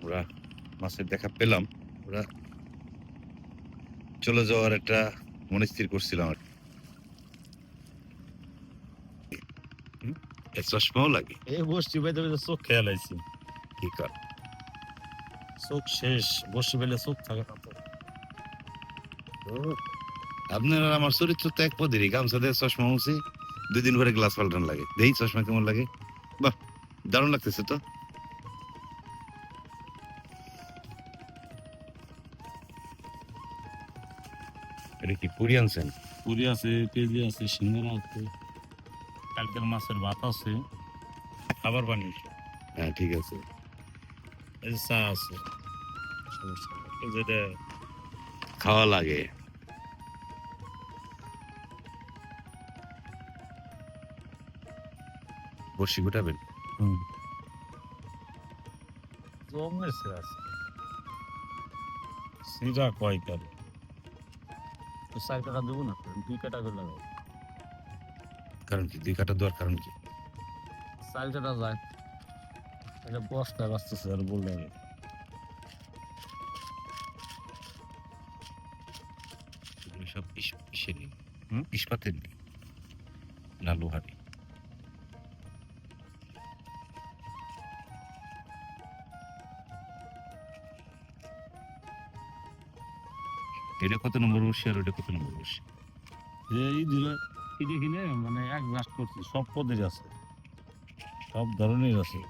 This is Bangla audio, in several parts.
আমরা মাছের দেখা পেলাম। ওরা চলে যাওয়ার একটা মনে স্থির করছিলাম আর? এ চশমাও লাগে। এই বসছি বাইতে বাইতে চোখ খেয়াল আইছি। কি কর চোখ শেষ বসে পেলে চোখ থাকে না তো। আপনার আমার চরিত্র তো এক পদেরই। গামছা দিয়ে চশমা মুছে দুই দিন পরে গ্লাস পাল্টান লাগে। দেই চশমা কেমন লাগে? বাহ দারুণ লাগতেছে তো। এটা কি পুরি আনছেন পুরি আছে পেঁয়াজি আছে সিঙ্গারা আছে কালকের মাছের ভাত আছে খাবার বানিয়েছে হ্যাঁ ঠিক আছে এই চা আছে যেটা খাওয়া লাগে বসি গোটাবেন জমের সে আছে সিরা কয় কার চার টাকা দেবো না দুই কাটা করে লাগাই। কারণ কি? দুই কাটা দেওয়ার কারণ কি? চার কাটা যায়। এটা বস্তা বাঁচতেছে আর বললে আমি সব? ইস্পাতের নি না লোহারি এটা কত নম্বর বসে আর ওটা কত নম্বর বসে? এই দিলে কিনে কিনে মানে এক গ্লাস করছে, সব পদের আছে। সব ধরনের আছে।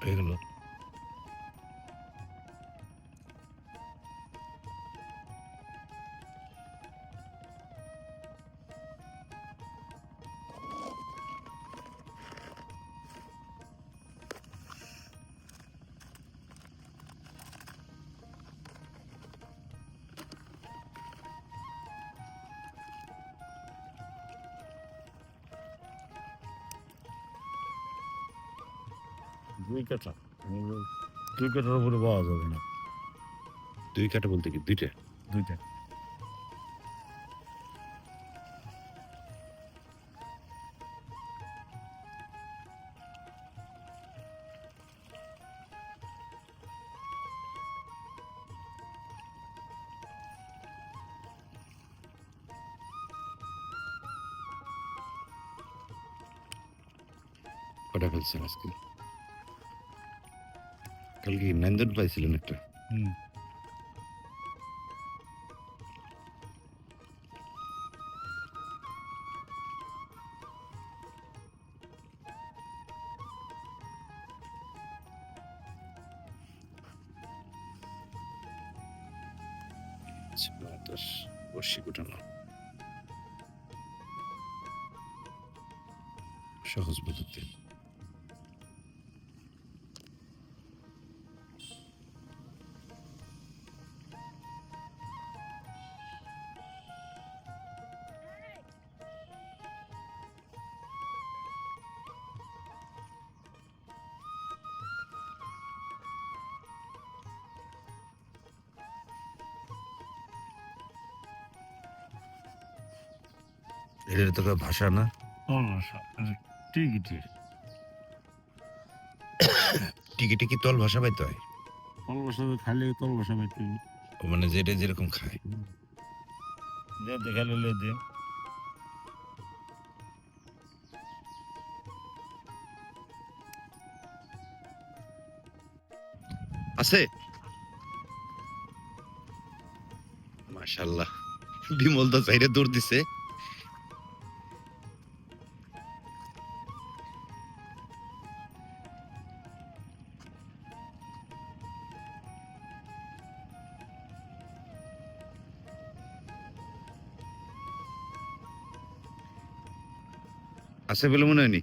হয়ে গেল দুই কাটা দুই কাটার উপরে পাওয়া যাবে না। দুই কাটা বলতে কি দুইটা? দুইটা। কটা ফেলছেন আজকে? কালকে নন্দন পাইছিলেন একটা দশ বর্ষি গোটানো সহজ পদ্ধতি এটা তো একটা ভাষা না। ঠিকই ঠিক টিকি টিকি তল ভাষা পাইতে হয়? তল বসা খাইলে তল বসা পাইতে ও মানে যেটা যেরকম খায়। দে দেখালে লে দে আছে? মাশাল্লাহ বিমল দা চাইরে দৌড় দিছে। আছে বলে মনে হয়নি?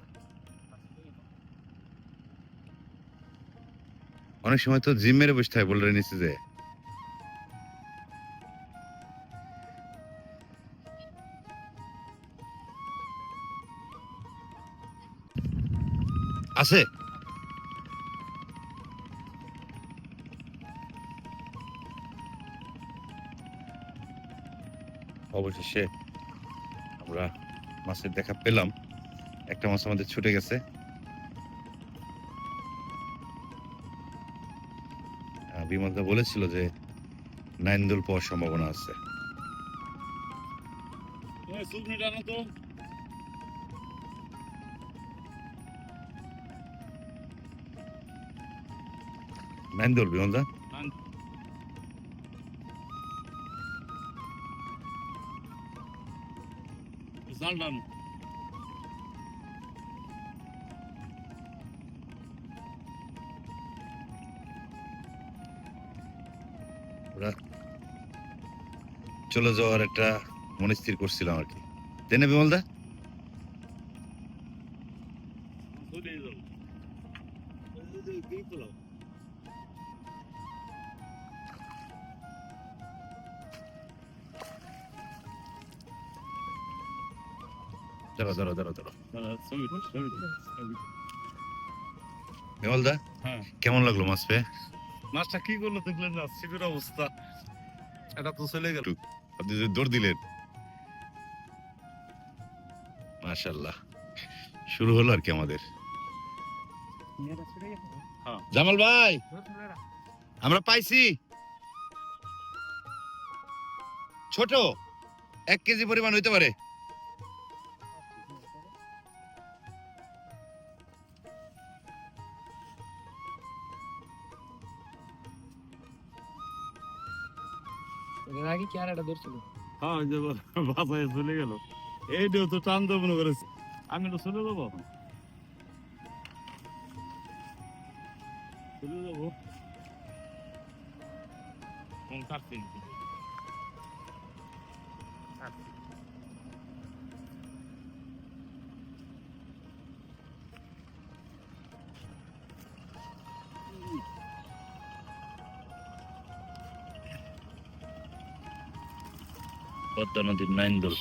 অনেক সময় তো জিম মেরে বসতে হয় বলে নিচে যে আছে? অবশেষে আমরা মাছের দেখা পেলাম। একটা মাছ আমাদের ছুটে গেছে। বিমলদা বলেছিল যে নাইন দোল পাওয়ার সম্ভাবনা আছে। নাইন দোল বিমলদা? জাল চলে যাওয়ার একটা মনে স্থির করছিলাম আর কি তাই না বিমলদা? দাঁড়া, হ্যাঁ। কেমন লাগল মাছ পেয়ে? মাছটা কি করল দেখলেন না? শিবির অবস্থা। এটা তো চলে গেল। আপনি যে দৌড় দিলেন। মাশাল্লাহ শুরু হলো আর কি আমাদের। জামাল ভাই! আমরা পাইছি। ছোট। এক কেজি পরিমাণ হইতে পারে। আগে একটা ধরছিল। হ্যাঁ ওই যে বাসায় চলে গেল। এইটাও তো টান দেবো মনে করেছে আমি তো চলে যাব এখন। চলে যাব। কোন কাটছি পদ্মা নদীর নাইন্দোল।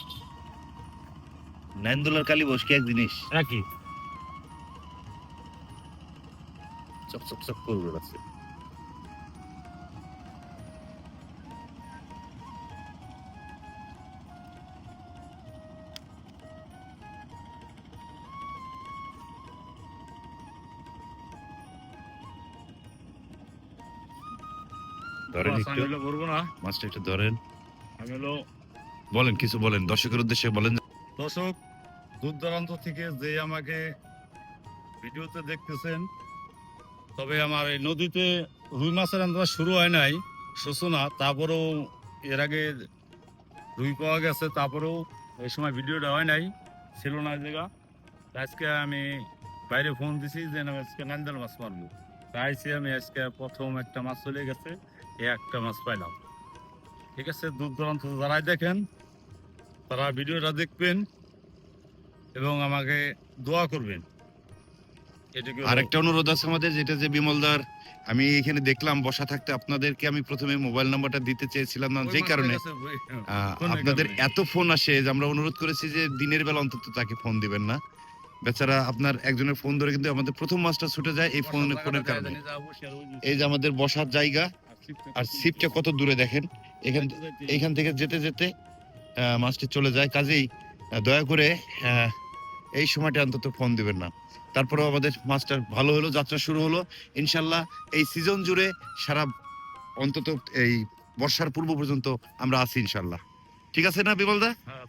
নাইন্দোল আর কালীবস কি এক জিনিস? একই চক চক চক করবে আছে ধরেন একটু। মাছটা একটু ধরেন। আমি হলো বলেন, কিছু বলেন। দর্শকের উদ্দেশ্যে বলেন দর্শক দূর দূরান্ত থেকে যে আমাকে ভিডিওতে দেখতেছেন, তবে আমার এই নদীতে রুই মাছের আন্দোলন শুরু হয় নাই সূচনা তারপরেও এর আগে রুই পাওয়া গেছে, তারপরেও এই সময় ভিডিওটা হয় নাই, ছিল না জায়গা। আজকে আমি বাইরে ফোন দিছি যে আজকে নান্দাল মাছ মারবো। তাইছি আমি আজকে প্রথম একটা মাছ চলে গেছে, এই একটা মাছ পাইলাম। ঠিক আছে দূর দূরান্ত যারাই দেখেন তারা ভিডিওটা দেখবেন এবং আমাকে দোয়া করবেন। আরেকটা অনুরোধ? আছে আমাদের যেটা যে বিমলদার আমি এখানে দেখলাম বসা থাকতে আপনাদেরকে আমি প্রথমে মোবাইল নাম্বারটা দিতে চেয়েছিলাম না যেই কারণে। আপনাদের এত ফোন আসে যে আমরা অনুরোধ করেছি যে দিনের বেলা অন্তত তাকে ফোন দিবেন না। বেচারা আপনার একজনের ফোন ধরে কিন্তু আমাদের প্রথম মাসটা ছুটে যায় এই ফোন ফোনের কারণে। এই যে আমাদের বসার জায়গা আর সিপটা কত দূরে দেখেন। এখান এইখান থেকে যেতে যেতে মাছটি চলে যায়। কাজেই দয়া করে এই সময়টা অন্তত ফোন দিবেন না। তারপরে আমাদের মাছটা ভালো হলো যাত্রা শুরু হলো। ইনশাল্লাহ এই সিজন জুড়ে সারা অন্তত এই বর্ষার পূর্ব পর্যন্ত আমরা আছি ইনশাল্লাহ। ঠিক আছে না বিমলদা? হ্যাঁ